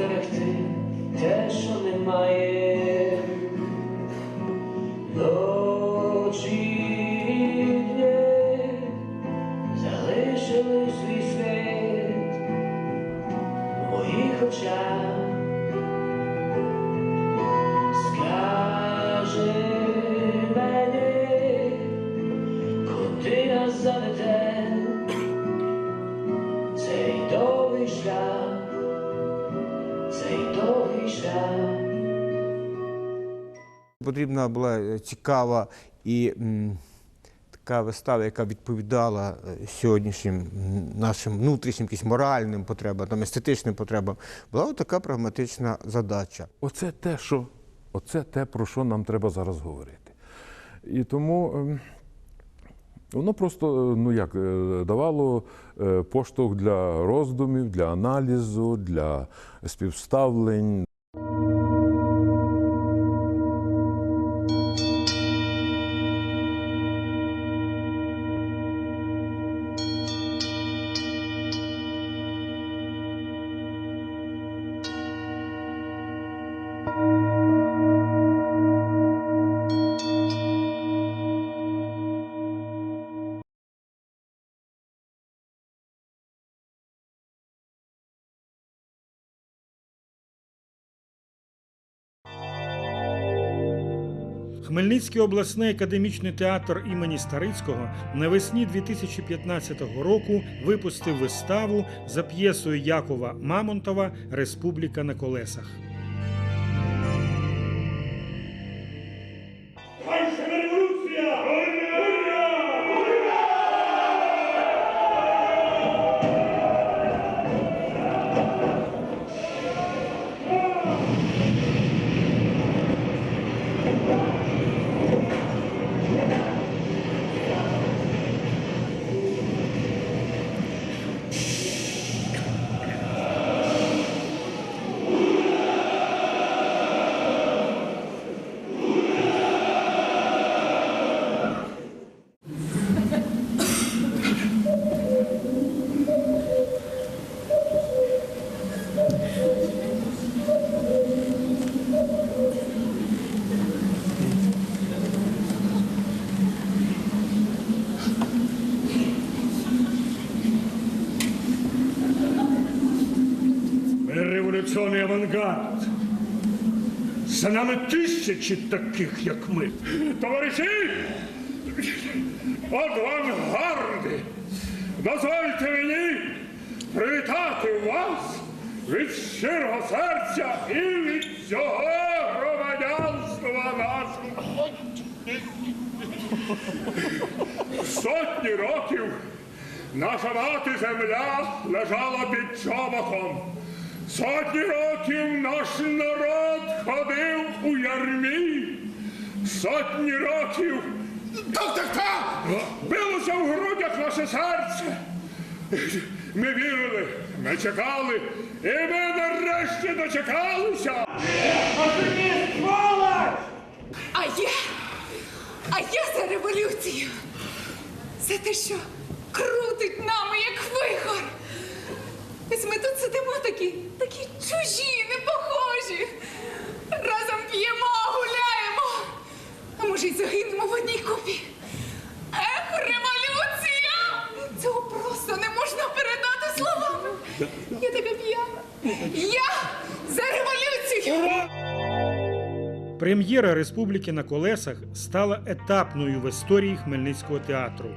як те, що немає. Ночі дні залишили свій світ в моїх очах. Потрібна була е, цікава і така вистава, яка відповідала е, сьогоднішнім нашим внутрішнім якимось моральним потребам, там, естетичним потребам. Була така прагматична задача. Оце те, що, оце те, про що нам треба зараз говорити. І тому ем, воно просто е, ну як, давало поштовх для роздумів, для аналізу, для співставлень. Хмельницький обласний академічний театр імені Старицького навесні 2015 року випустив виставу за п'єсою Якова Мамонтова Республіка на колесах. Тисячі таких, як ми. Товариші! Авангарди! Дозвольте мені привітати вас від щирого серця і від всього громадянства нашого. Сотні років наша мати земля лежала під чоботом. Сотні років наш народ ходив у ярмі. Сотні років. Билося в грудях наше серце. Ми вірили, ми чекали, і ми нарешті дочекалися. А я, а я за революцію. За те, що крутить нами, як вихор. Ось ми тут сидимо такі, такі чужі, непохожі. Разом п'ємо, гуляємо. А може, й загинемо в одній купі. Ех, революція! Цього просто не можна передати словами. Я така п'яна. Я за революцію! Прем'єра Республіки на колесах стала етапною в історії Хмельницького театру.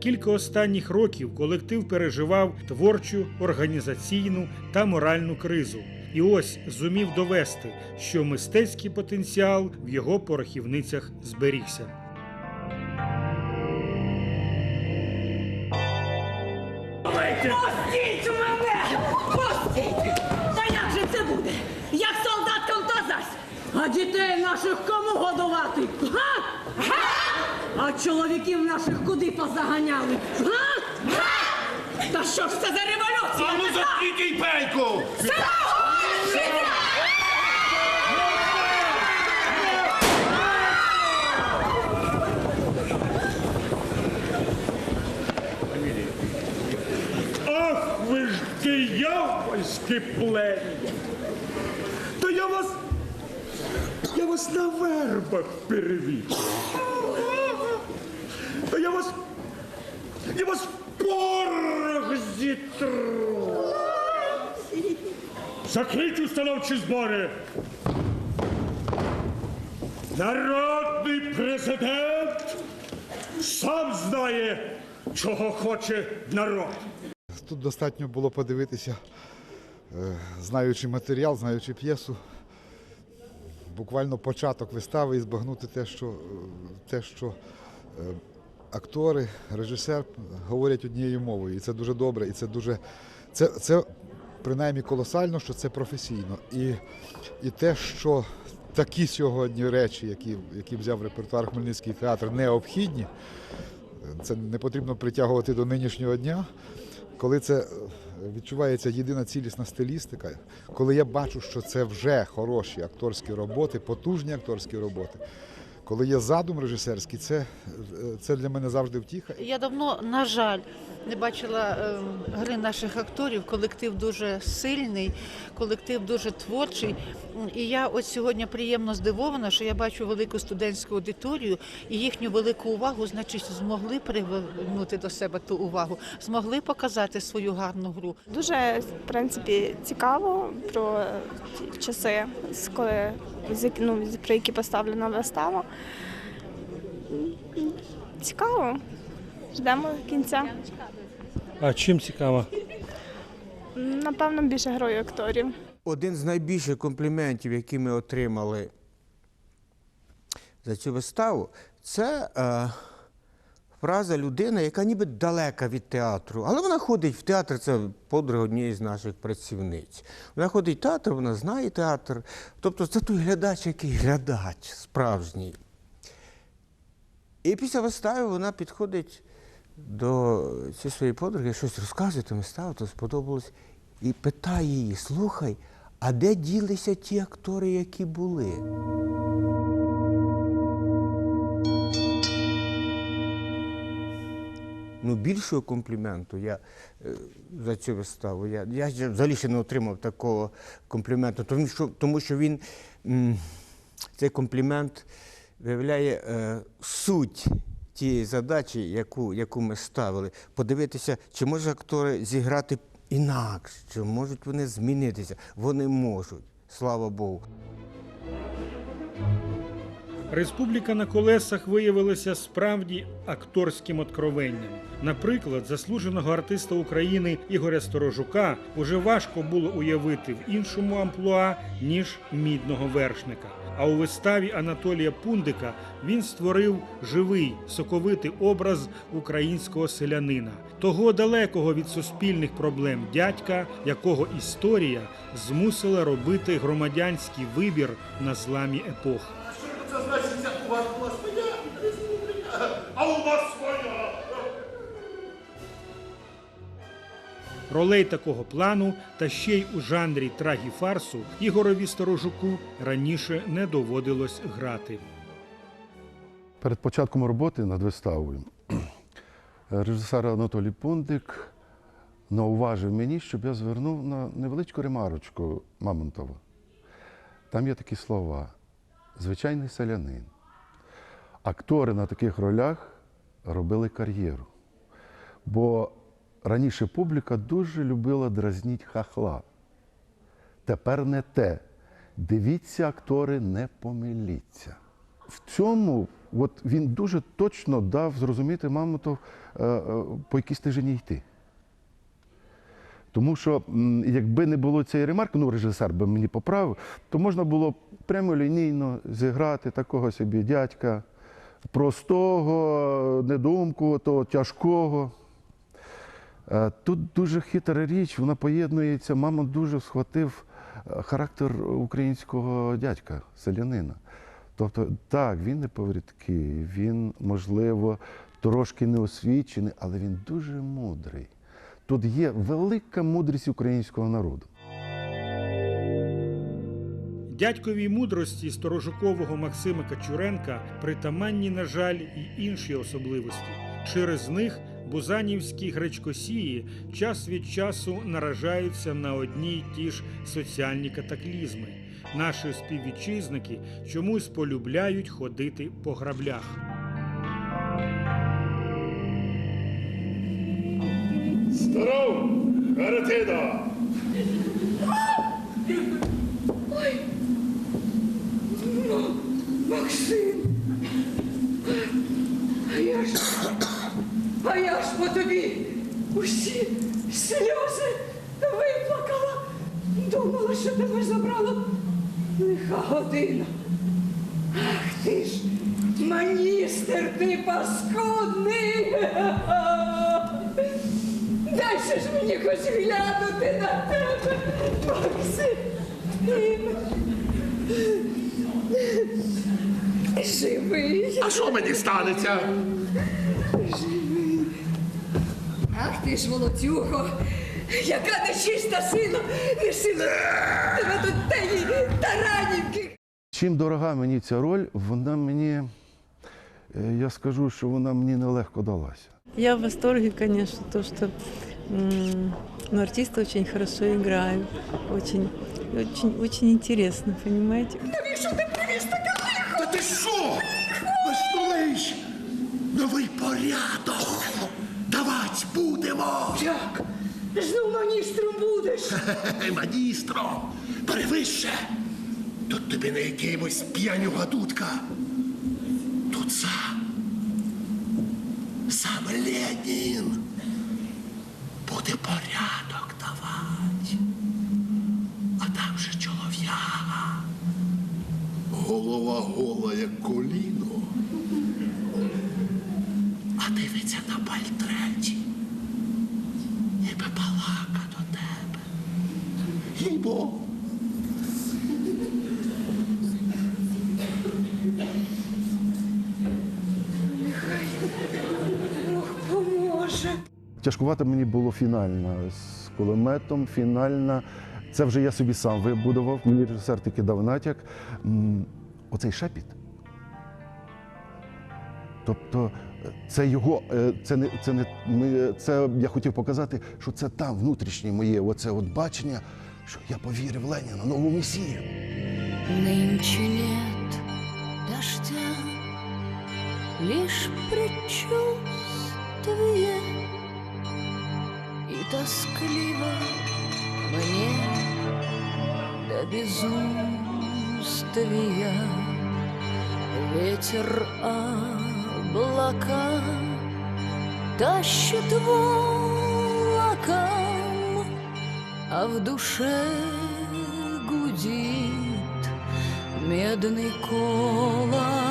Кілька останніх років колектив переживав творчу, організаційну та моральну кризу. І ось зумів довести, що мистецький потенціал в його порохівницях зберігся. Пустіть мене! Пустіть! Та як же це буде? Як солдаткам то зась? А дітей наших кому годувати? Га? А чоловіків наших куди позаганяли? Га? Га? пельку! Ах, ви ж диявольські плем'я! Та я вас. Я вас на вербах перевів. Та я вас. Я вас в Закрить установчі збори. Народний президент сам знає, чого хоче народ. Тут достатньо було подивитися, е, знаючи матеріал, знаючи п'єсу, буквально початок вистави і збагнути те, що, е, те, що е, актори, режисер говорять однією мовою. І це дуже добре, і це дуже. Це, це принаймні колосально, що це професійно. І, і те, що такі сьогодні речі, які, які взяв репертуар Хмельницький театр, необхідні, це не потрібно притягувати до нинішнього дня. Коли це е, відчувається єдина цілісна стилістика, коли я бачу, що це вже хороші акторські роботи, потужні акторські роботи, коли є задум режисерський, це, це для мене завжди втіха. Я давно, на жаль, не бачила е, гри наших акторів. Колектив дуже сильний, колектив дуже творчий. І я от сьогодні приємно здивована, що я бачу велику студентську аудиторію і їхню велику увагу, значить, змогли привернути до себе ту увагу, змогли показати свою гарну гру. Дуже в принципі цікаво про ті часи, з коли ну, про які поставлена вистава. Цікаво. Ждемо кінця. А чим цікаво? Напевно, більше грою акторів. Один з найбільших компліментів, які ми отримали за цю виставу, це е, фраза людини, яка ніби далека від театру. Але вона ходить в театр, це подруга однієї з наших працівниць. Вона ходить в театр, вона знає театр. Тобто це той глядач, який глядач справжній. І після вистави вона підходить до цієї своєї подруги, щось розказує, то виставу, то сподобалось, і питає її: слухай, а де ділися ті актори, які були? Ну, більшого компліменту я е, за цю виставу. Я, я взагалі ще не отримав такого компліменту, тому що, тому що він цей комплімент виявляє е, суть тієї задачі, яку, яку ми ставили. Подивитися, чи можуть актори зіграти інакше, чи можуть вони змінитися. Вони можуть, слава Богу. Республіка на колесах виявилася справді акторським откровенням. Наприклад, заслуженого артиста України Ігоря Сторожука уже важко було уявити в іншому амплуа ніж мідного вершника. А у виставі Анатолія Пундика він створив живий соковитий образ українського селянина, того далекого від суспільних проблем дядька, якого історія змусила робити громадянський вибір на зламі епох. Це значить, у вас була своя республіка, а у вас своя. Ролей такого плану та ще й у жанрі трагіфарсу Ігорові Сторожуку раніше не доводилось грати. Перед початком роботи над виставою режисер Анатолій Пундик науважив мені, щоб я звернув на невеличку ремарочку Мамонтова. Там є такі слова: звичайний селянин. Актори на таких ролях робили кар'єру. Бо раніше публіка дуже любила дразніть хахла. Тепер не те. Дивіться, актори, не помиліться. В цьому от він дуже точно дав зрозуміти Мамонтов, е, е, по якій стежині йти. Тому що якби не було цієї ремарки, ну режисер би мені поправив, то можна було прямолінійно зіграти такого собі дядька, простого, недоумкуватого, тяжкого. Е, Тут дуже хитра річ, вона поєднується. Мама дуже схватив е, характер українського дядька, селянина. Тобто, так, він не поврідкий, він, можливо, трошки неосвічений, але він дуже мудрий. Тут є велика мудрість українського народу. Дядьковій мудрості сторожукового Максима Качуренка притаманні, на жаль, і інші особливості. Через них бузанівські гречкосії час від часу наражаються на одні й ті ж соціальні катаклізми. Наші співвітчизники чомусь полюбляють ходити по граблях. Здоров, Харатино! Максим! А я ж, а я ж по тобі усі сльози виплакала. Думала, що тебе забрала лиха година. Ах ти ж, маністер ти паскудний! Дай же ж мені хоч глянути на тебе, Максим! Живий. А що мені станеться? Живий. Ах ти ж волоцюго, яка нечиста сила, не сила тебе тут теї таранівки. Чим дорога мені ця роль, вона мені, е, я скажу, що вона мені нелегко далася. Я в восторге, конечно, то, что ну, артисты очень хорошо играют, очень, очень, очень интересно, понимаете? Навіщо ти привіз таке лихо? Та ти що? Новий порядок! Давать будемо! Як? Знов маністром будеш? Хе-хе, Магістро, перевище! Тут тобі не якимось п'янюга дудка. Тут сам. Сам Ленін. Буде порядок давати. А там же чолов'яга. Голова гола, як коліно. А дивиться на пальтреті. Ніби балака до тебе. Їй-бо. Бог Тяжкувато мені було фінальна з кулеметом, фінальна. Це вже я собі сам вибудував. Мені режисер таки дав натяк. Оцей шепіт. Тобто е, це його, е, це не це не ми. Це я хотів показати, що це там внутрішнє моє, оце от бачення, що я повірив Леніна, нову месію. Нынче нет дождя, лишь предчувствие тоскливо мне до безумствия Ветер облака тащит волоком, А в душе гудит медный колокол.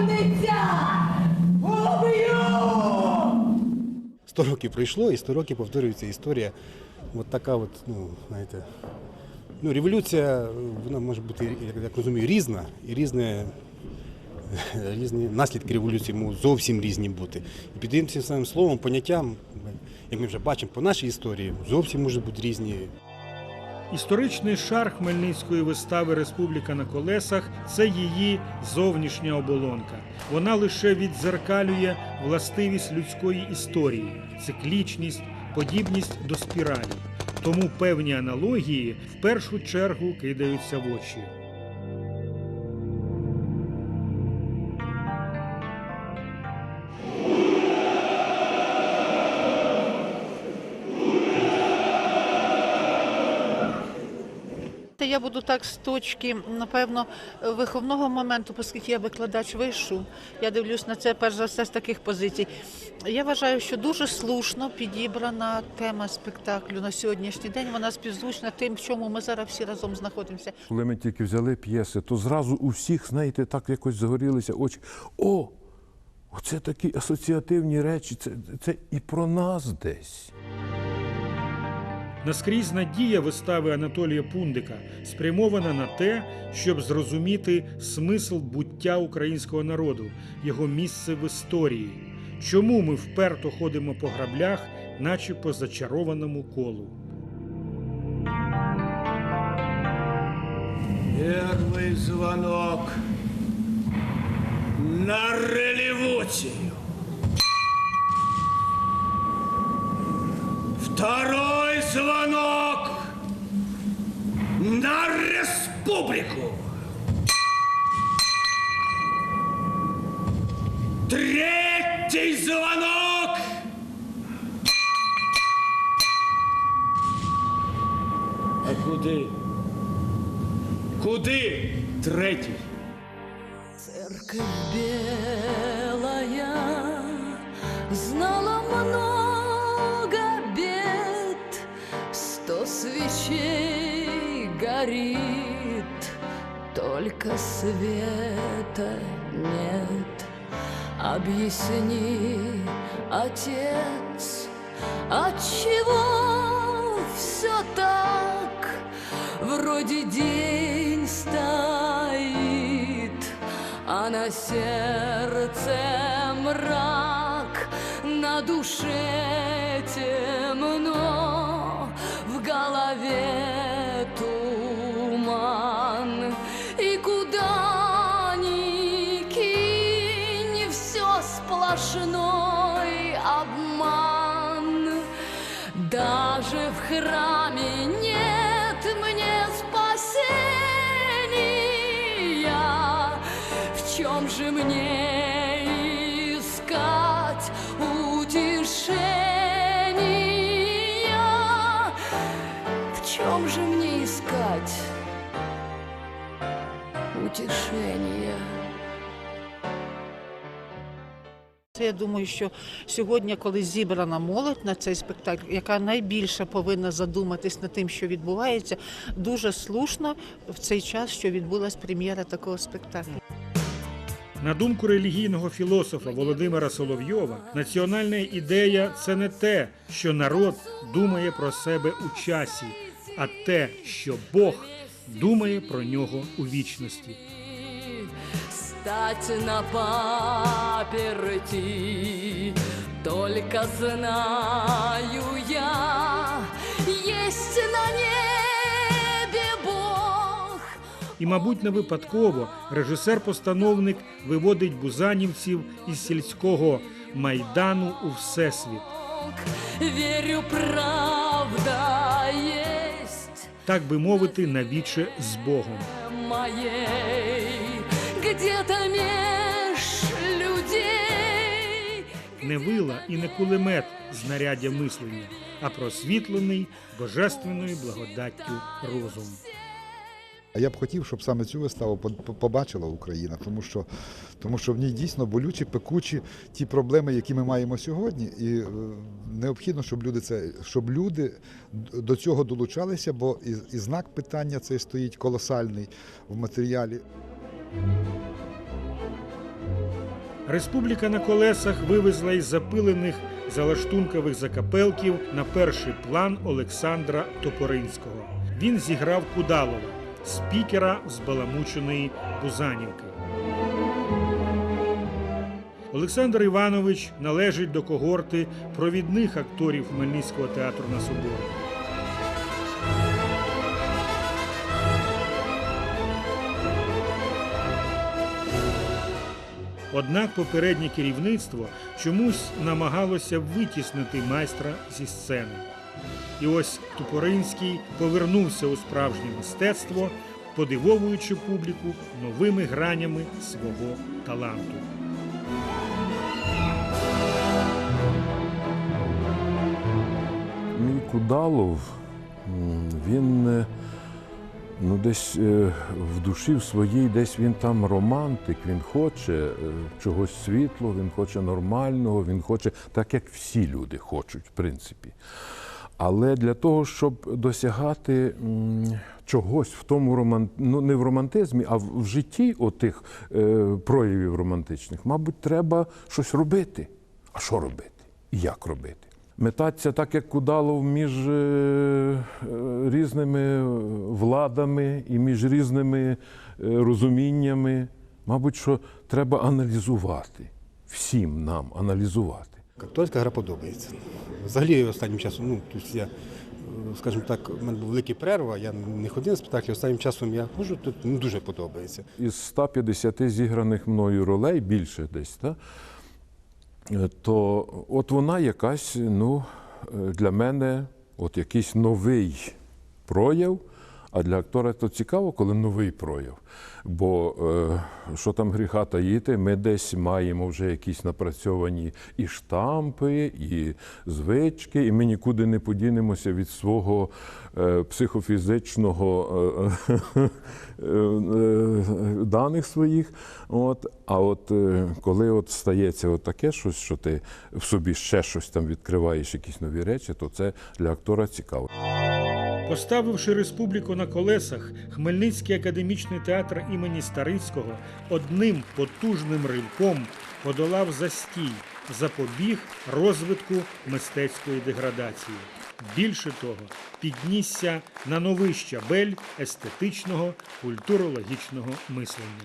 повернеться! Уб'ю! Сто років пройшло і сто років повторюється історія. От така от, ну, знаєте, ну, революція, вона може бути, як розумію, різна і різне. Різні наслідки революції можуть зовсім різні бути. І під іншим самим словом, поняттям, як ми вже бачимо по нашій історії, зовсім можуть бути різні. Історичний шар хмельницької вистави Республіка на колесах це її зовнішня оболонка. Вона лише відзеркалює властивість людської історії, циклічність, подібність до спіралі. Тому певні аналогії в першу чергу кидаються в очі. Я буду так з точки, напевно, виховного моменту, оскільки я викладач вишу, я дивлюсь на це перш за все з таких позицій. Я вважаю, що дуже слушно підібрана тема спектаклю на сьогоднішній день. Вона співзвучна тим, в чому ми зараз всі разом знаходимося. Коли ми тільки взяли п'єси, то зразу у всіх, знаєте, так якось загорілися очі. О! Оце такі асоціативні речі, це, це і про нас десь. Наскрізна дія вистави Анатолія Пундика спрямована на те, щоб зрозуміти смисл буття українського народу, його місце в історії. Чому ми вперто ходимо по граблях, наче по зачарованому колу? Первый звонок на революцию. Второй звонок на республику. Третий звонок А куди? Куди третій? Церковь белая горит, только света нет. Объясни, отец, отчего все так? Вроде день стоит, а на сердце мрак, на душе темно, в голове Даже в храме нет мне спасения. В чем же мне искать утешения? В чем же мне искать утешения? Це я думаю, що сьогодні, коли зібрана молодь на цей спектакль, яка найбільше повинна задуматись над тим, що відбувається, дуже слушно в цей час, що відбулась прем'єра такого спектаклю. На думку релігійного філософа Володимира Соловйова, національна ідея це не те, що народ думає про себе у часі, а те, що Бог думає про нього у вічності. Стать на паперти. Только знаю я, есть на небе Бог. І, мабуть, не випадково режисер-постановник виводить бузанівців із сільського майдану у всесвіт. Верю, правда есть так би мовити, навіче з Богом. моей где-то меж людей. Не вила і не кулемет знаряддя мислення, а просвітлений божественною благодаттю розум. А я б хотів, щоб саме цю виставу по- по- побачила Україна, тому що, тому що в ній дійсно болючі, пекучі ті проблеми, які ми маємо сьогодні. І е, необхідно, щоб люди це, щоб люди до цього долучалися, бо і, і знак питання цей стоїть колосальний в матеріалі. Республіка на колесах вивезла із запилених залаштункових закапелків на перший план Олександра Топоринського. Він зіграв Кудалова, спікера збаламученої Бузанівки. Олександр Іванович належить до когорти провідних акторів Хмельницького театру на Соборі. Однак попереднє керівництво чомусь намагалося витіснити майстра зі сцени. І ось Тупоринський повернувся у справжнє мистецтво, подивовуючи публіку новими гранями свого таланту. Мій Кудалов, він ну, десь е, в душі в своїй, десь він там романтик, він хоче е, чогось світлого, він хоче нормального, він хоче, так як всі люди хочуть, в принципі. Але для того, щоб досягати чогось в тому роман... ну не в романтизмі, а в в житті отих е, проявів романтичних, мабуть, треба щось робити. А що робити? І як робити? Метатися так, як Кудалов, між е, е, різними владами і між різними е, розуміннями. Мабуть, що треба аналізувати, всім нам аналізувати. Акторська гра подобається. Взагалі останнім часом, ну, тобто я, скажімо так, у мене була велика перерва, я не ходив на спектаклі, останнім часом я ходжу, тут не дуже подобається. Із 150 зіграних мною ролей, більше десь, та, е, то от вона якась, ну, е, для мене от якийсь новий прояв. А для актора то цікаво, коли новий прояв. Бо е, що там гріха таїти, ми десь маємо вже якісь напрацьовані і штампи, і звички, і ми нікуди не подінемося від свого е, психофізичного е, е, е, даних своїх. От. А от е, коли от стається от таке щось, що ти в собі ще щось там відкриваєш, якісь нові речі, то це для актора цікаво. Поставивши республіку на колесах, Хмельницький академічний театр імені Старицького одним потужним ривком подолав застій, запобіг розвитку мистецької деградації. Більше того, піднісся на новий щабель естетичного культурологічного мислення.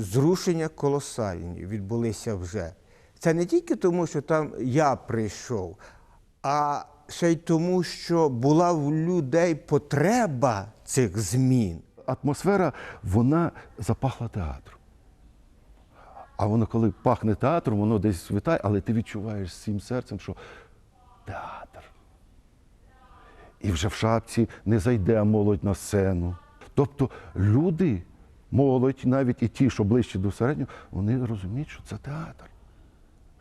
зрушення колосальні відбулися вже. Це не тільки тому, що там я прийшов, а ще й тому, що була в людей потреба цих змін. Атмосфера, вона запахла театром. А воно, коли пахне театром, воно десь витає, але ти відчуваєш всім серцем, що театр. І вже в шапці не зайде молодь на сцену. Тобто люди, молодь, навіть і ті, що ближче до середнього, вони розуміють, що це театр.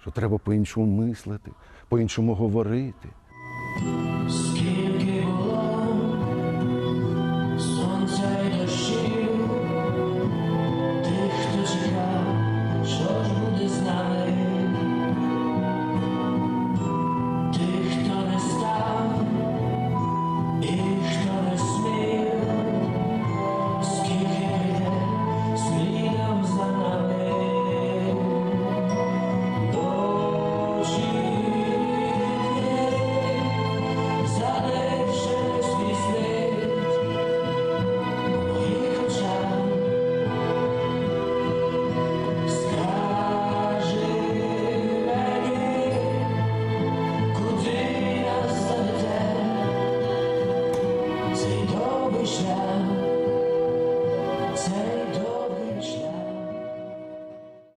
Що треба по-іншому мислити, по-іншому говорити. 是。